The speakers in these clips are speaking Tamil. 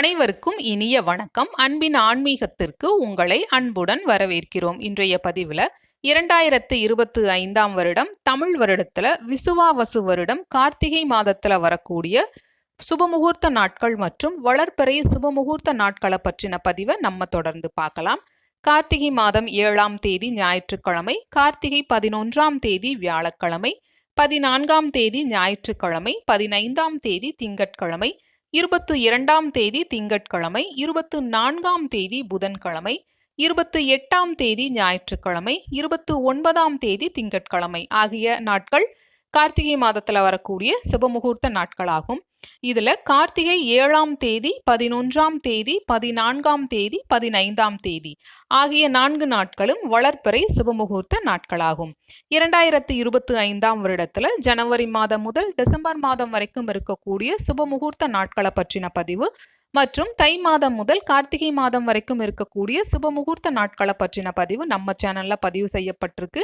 அனைவருக்கும் இனிய வணக்கம். அன்பின் ஆன்மீகத்திற்கு உங்களை அன்புடன் வரவேற்கிறோம். இன்றைய பதிவில் இரண்டாயிரத்து இருபத்தி ஐந்தாம் வருடம் தமிழ் வருடத்தில் விசுவாவசு வருடம் கார்த்திகை மாதத்தில் வரக்கூடிய சுபமுகூர்த்த நாட்கள் மற்றும் வளர்ப்பறை சுபமுகூர்த்த நாட்களை பற்றின பதிவை நம்ம தொடர்ந்து பார்க்கலாம். கார்த்திகை மாதம் ஏழாம் தேதி ஞாயிற்றுக்கிழமை கார்த்திகை பதினொன்றாம் தேதி வியாழக்கிழமை பதினான்காம் தேதி ஞாயிற்றுக்கிழமை பதினைந்தாம் தேதி திங்கட்கிழமை இருபத்து இரண்டாம் தேதி திங்கட்கிழமை இருபத்து நான்காம் தேதி புதன்கிழமை இருபத்து எட்டாம் தேதி ஞாயிற்றுக்கிழமை இருபத்து ஒன்பதாம் தேதி திங்கட்கிழமை ஆகிய நாட்கள் கார்த்திகை மாதத்தில் வரக்கூடிய சுபமுகூர்த்த நாட்களாகும். இதில் கார்த்திகை ஏழாம் தேதி பதினொன்றாம் தேதி பதினான்காம் தேதி பதினைந்தாம் தேதி ஆகிய நான்கு நாட்களும் வளர்ப்பறை சுபமுகூர்த்த நாட்களாகும். இரண்டாயிரத்தி இருபத்தி ஐந்தாம் வருடத்தில் ஜனவரி மாதம் முதல் டிசம்பர் மாதம் வரைக்கும் இருக்கக்கூடிய சுபமுகூர்த்த நாட்களை பற்றின பதிவு மற்றும் தை மாதம் முதல் கார்த்திகை மாதம் வரைக்கும் இருக்கக்கூடிய சுப முகூர்த்த நாட்களை பற்றின பதிவு நம்ம சேனலில் பதிவு செய்யப்பட்டிருக்கு.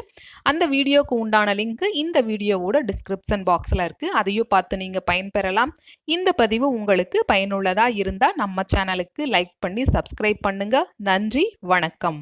அந்த வீடியோக்கு உண்டான லிங்க் இந்த வீடியோவோட டிஸ்கிரிப்ஷன் பாக்ஸில் இருக்குது அதையும் பார்த்து நீங்கள் பயன்பெறலாம். இந்த பதிவு உங்களுக்கு பயனுள்ளதாக இருந்தால் நம்ம சேனலுக்கு லைக் பண்ணி சப்ஸ்கிரைப் பண்ணுங்கள் நன்றி வணக்கம்.